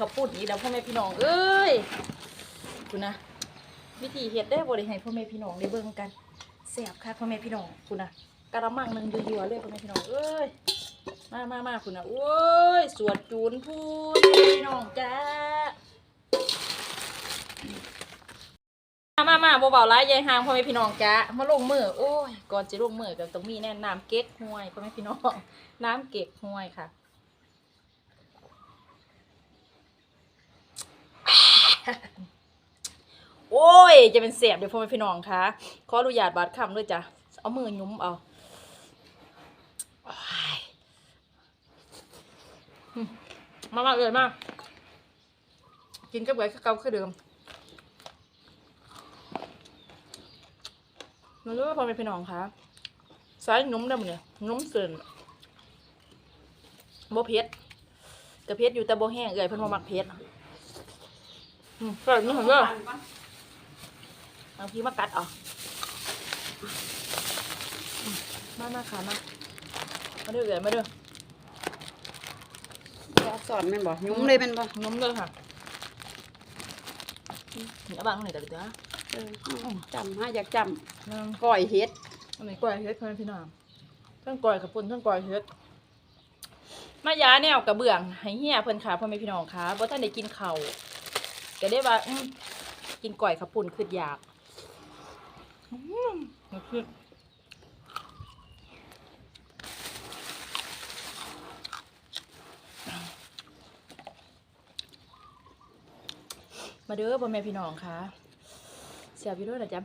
ข้าวปุ้นนี่แล้วพ่อแม่พี่น้องเอ้ยคุณนะวิธีเฮ็ดได้บ่ได้ให้พ่อแม่พี่น้องได้เบิ่งกันแซ่บค่ะพ่อแม่พี่น้องคุณนะกระมังหนึงยั่วๆเลยพ่อแม่พี่น้องเอ้ยมามามาคุณนะโอ้ยสวดจูนพูนพี่น้องจ้ามามามาบ่เบาหลายยายหางพ่อแม่พี่น้องจ้ามาลงมือโอ้ยก่อนจะลงมือก็ต้องมีแน่น้ำเก๊กฮวยพ่อแม่พี่น้องน้ำเก๊กฮวยค่ะ โอ้ย จะเป็นเสียบเดี๋ยวพ่อแม่พี่น้องคะขออนุญาตบาดคำด้วยจ้ะ เอามือยุ้มเอาโอ้ยอืมามาเลยมาก กินกับไว้กับเก่าคือเดิมมาดูว่าพ่อแม่พี่น้องคะสายยุ้มได้หมเนี่ยยุ้มเสื่นโบเพชรแต่เพชรอยู่แต่โบแห้งเอ่ยเพิ่นบ่มักเพชร อืมใส่นี่เหรอเด้อเอาพี่มากัดเออกมามาขามามาเด้อเอ๋ยมาเด้อเอาสอนแม่นบ่ยุ่มเลยแม่นบ่นมเด้อค่ะเอาบางหน่อยแต่เดี๋ยวเออจำให้อยากจนึงำก้อยเฮ็ดอันไหนกล้วยเฮ็ดเพื่อนพี่น้องทั้งกล้วยกับปุ่นทั้งกล้วยเฮ็ดมายาแนวกระเบื้องให้เฮียเพิ่นขาพ่อแม่พี่น้องค่ะบ่ทันได้กินข้าว ก็ได้ว่าอืมกินกล้วยกับปุ่นคืออยากอืมมันคือมาเด้อพ่อแม่พี่น้องค่ะเสียบอยู่ด้วยนะจ๊ะ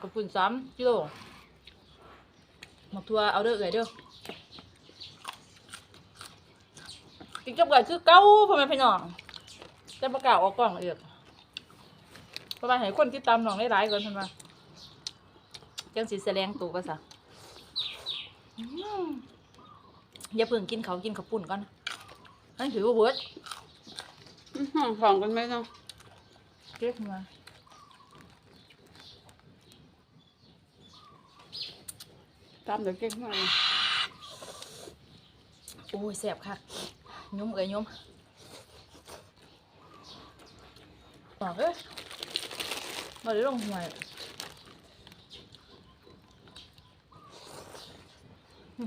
ขอบคุณซ้ำกิโลหมกทัวเอาเด้อเอ๋ยเด้อกินกับไก่คือเก้าพ่อแม่พี่น้อง แต่ประกล้าศออกกล้องเอือกเพราะว่าให้คนที่ตามน้องได้หลายๆก่อนเพิ่นว่าจังสิแสดงตัวก็ซะอืมอย่าเพิ่งกินเขาวกินข้าวปุ้นก่อนนั่นถือว่าเบิดอื้อห้องของกันไหมเนาะเรียกมาตามเดี๋ยวเก่งมากเลยโอ้ยแสบค่ะยุ่มเอ้ยยุ่ม บอกเอ้ยมาได้ลงหวยหึ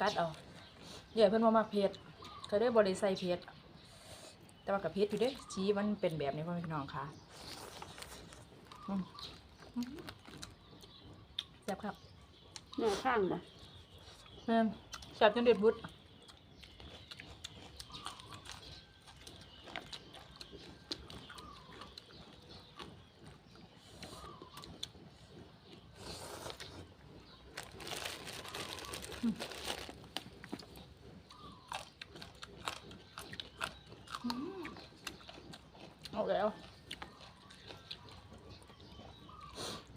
กัดเอาเดี๋ยวเพิ่นมามักเพชรเคยได้บริใส่เพชรแต่ว่ากับเพชรอยู่เด้ชี้มันเป็นแบบนี้พ่อแม่พี่น้องค่ะอืมอืมแซ่บครับหน้าข้างบ่แม่นแซ่บจนเด็ดบุดอื เอาแล้ว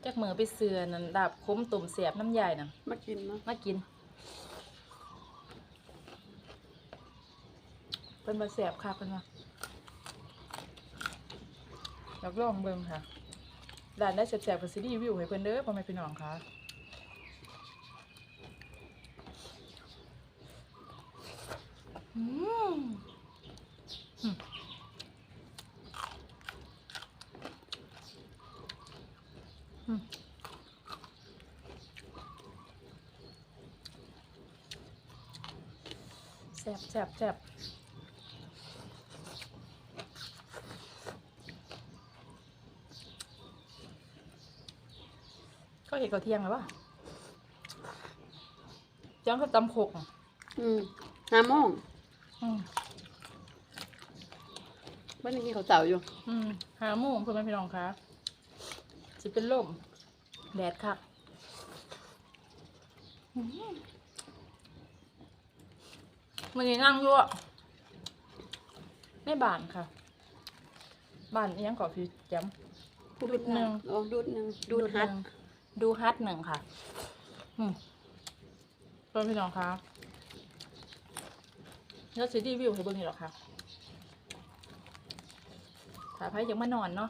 จักมือไปเสือนั่นดาบคมตุ่มเสียบน้ำใหญ่น่ะมากินเนาะมากินเป็นมาแสบค่ะเป็นมาอยากลองเบิ่งค่ะร้านได้แสบๆกับซีดีวิวให้เพิ่นเด้อพ่อแม่พี่น้องค่ะอืมอืมอืม แซ่บแซ่บแซ่บก็เห็นเขาเที่ยงแล้ววะจังเขาตำโคกอะอืมห้าโมงอืมบ้านนี้เขาเต่าอยู่ อืมหาโมงเพื่อนพี่น้องคะ สิเป็นลมแดดค่ะอืมมันนี่นั่งอยู่อะในบ้านค่ะบ้านอิหยังก่อพี่แจมดูดหนึ่งโอ้ดูดหนึ่งดูดฮัดหนึ่งดูฮัทหนึ่งค่ะ อืมเพื่อนพี่น้องคะแล้วซีดีวิวให้เบิ่งนี่หรอคะถ้าไพ่ยังมานอนเนาะ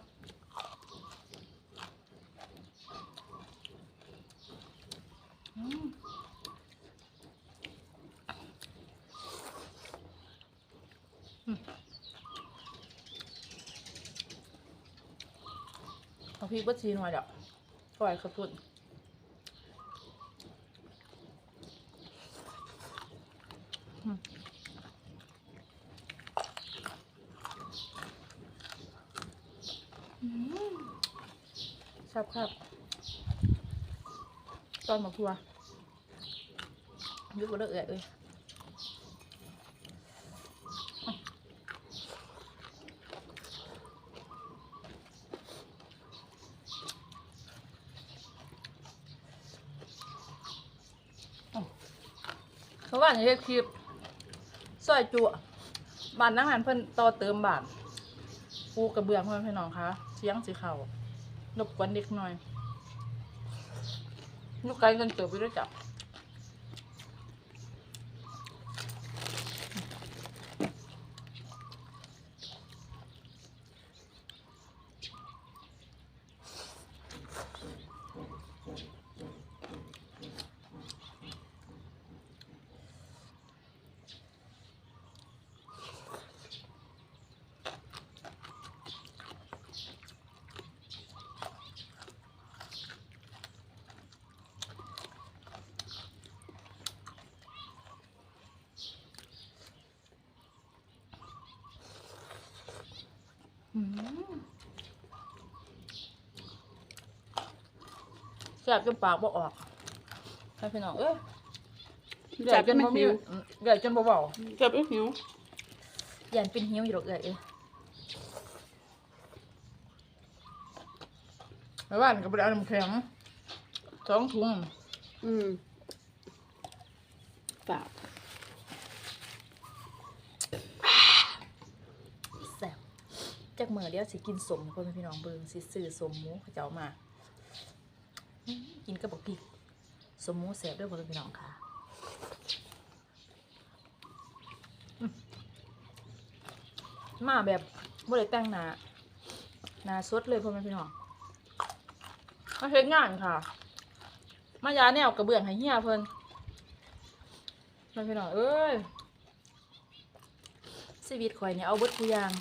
อืม พี่บัชีหน่อยเดี๋ยวปล่อยเขาตุนอืมอืมครับครับ ตอนมาทัวยุบก็เลิกเอื่อยเลย เพราอย่าในคลิปซอยจุบ้านนังหันเพิ่นต่อเติมบ้านปูกระเบื้องเพื่อนพี่น้องคะเสียงสีเขารบกวนเด็กหน่อยลูกไก่กันเติบไปด้วยจับ แซ่บจนปากบ่ออกให้พี่น้องเอ้ยใหญ่จับจนไม่บ่มีหิวอืมใหญ่จนบ่เบาจับไม่หิวยันเป็นหิวอยู่หรอกเอ้ยเอ้ยไปบ้านก็ไปเอาน้ำแข็งสองถุงอืมเปล่าแซ่บจากเมื่อเดียวสิกินสมพ่อแม่พี่น้องเบิงสิซื้อสมหมูเขาเจ้ามาอินกับบักพริกสมหมูแซ่บด้วยพ่อแม่พี่น้องค่ะมาแบบบ่ได้แต่งหน้าหน้าสดเลยพ่อแม่พี่น้องมาเฮ็ดงานค่ะ มายาแนวกระเบื้องให้เฮียเพิ่นแม่พี่น้องเอ้ยชีวิตข่อยเนี่ยเอาเบิดทุกอย่าง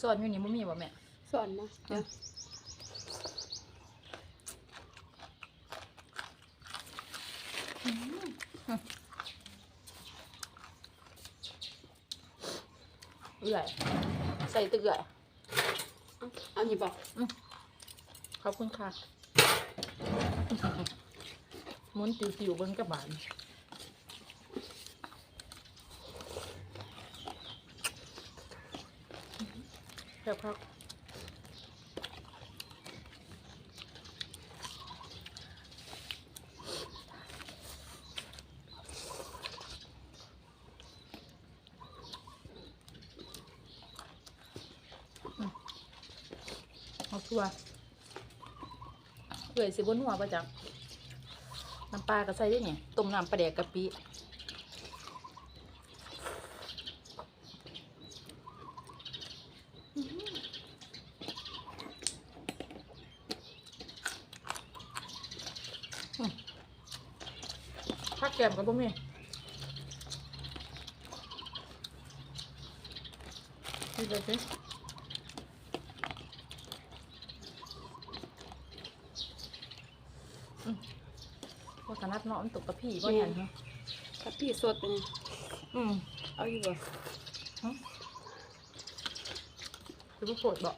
สอนอยู่นี่บ่มีบ่แม่สอนมาเดี๋ยวเอื่อยใส่ตึกเอื่อยเอาเอาหยิบบอกขอบคุณค่ะหมุนติวๆเบิ่งกับบาน ครับครับเอาทั่วเอื่อสิบนหัวประจักน้ำปลาก็ใส่ได้เนี่ยต้มน้ำปลาแดกกะปิ แกมกับบ่มีนี่เลยสิว่าสนัดเนาะมันตกกระพี่ก็เห็นเนาะถ้าพี่สดเป็นไงอืมเอาอยู่บ่คือผู้โปรดบอก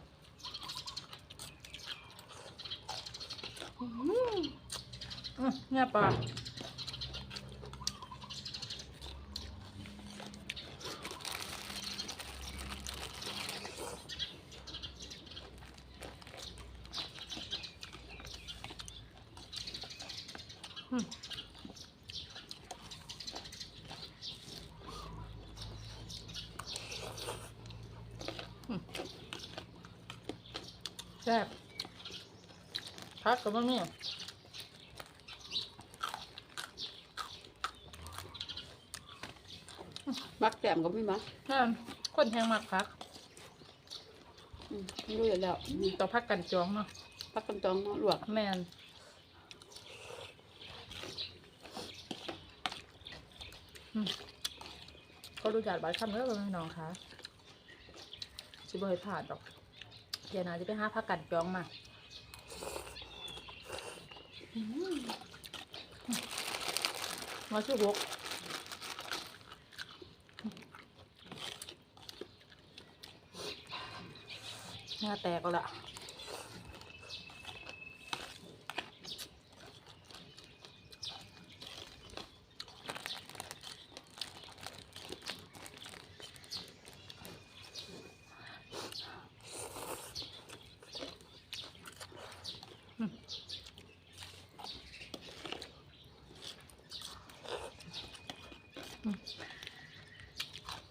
อืมอืมเนี่ยปลา ซ่บพักกับบ่มีมักแจ่มก็ไม่มักนั่นคนแทงมากพักอืมรู้อยู่แล้วนี่ต่อพักกันจองเนาะปักกันจองเนาะลวกแมนก็รู้จักบาดคำเด้อพ่อแม่พี่น้องคะสิบ่ให้ผ่านดอก เดี๋ยวนาจะไปหาผักกันจองมามาชื่อหกหน้าแตกแล้วล่ะ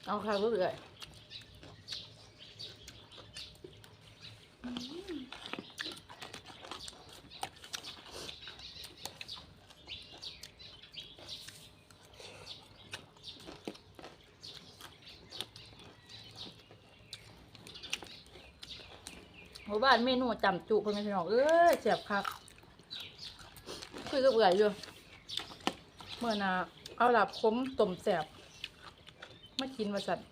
เอาค่ะเรื่อยหมู่บ้านเมนูจำจุเพื่อนพี่น้องเอ้ยเสียบคักคุยกับเอื่อยอยู่เมื่อนาเอาหลับคมต้มแสบ มากินมาสัตว์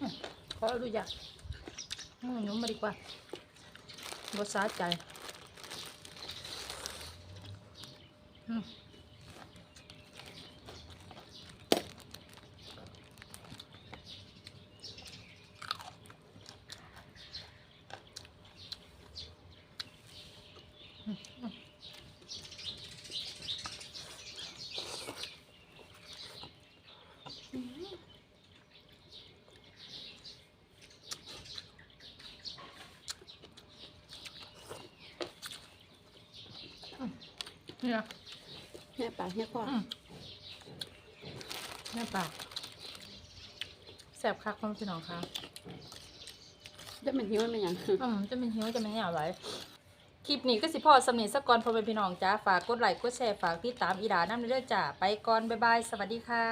อืมขอดูอยากหนุ่มมาดีกว่าบสสาใจ อืม เนี่ยแม่ปากแม่คออืมแม่ปากแสบคักคุณพี่น้องคะจะเป็นหิวมันเป็นหยังอืมจะเป็นหิวจะเป็นอย่างไรคลิปนี้ก็สิพอสำเนีสกกอนพอเป็นพี่น้องจ้าฝากกดไลค์กดแชร์ฝากติดตามอีดาน้ำเรื่อยๆจ้าไปก่อนบ๊ายบายสวัสดีค่ะ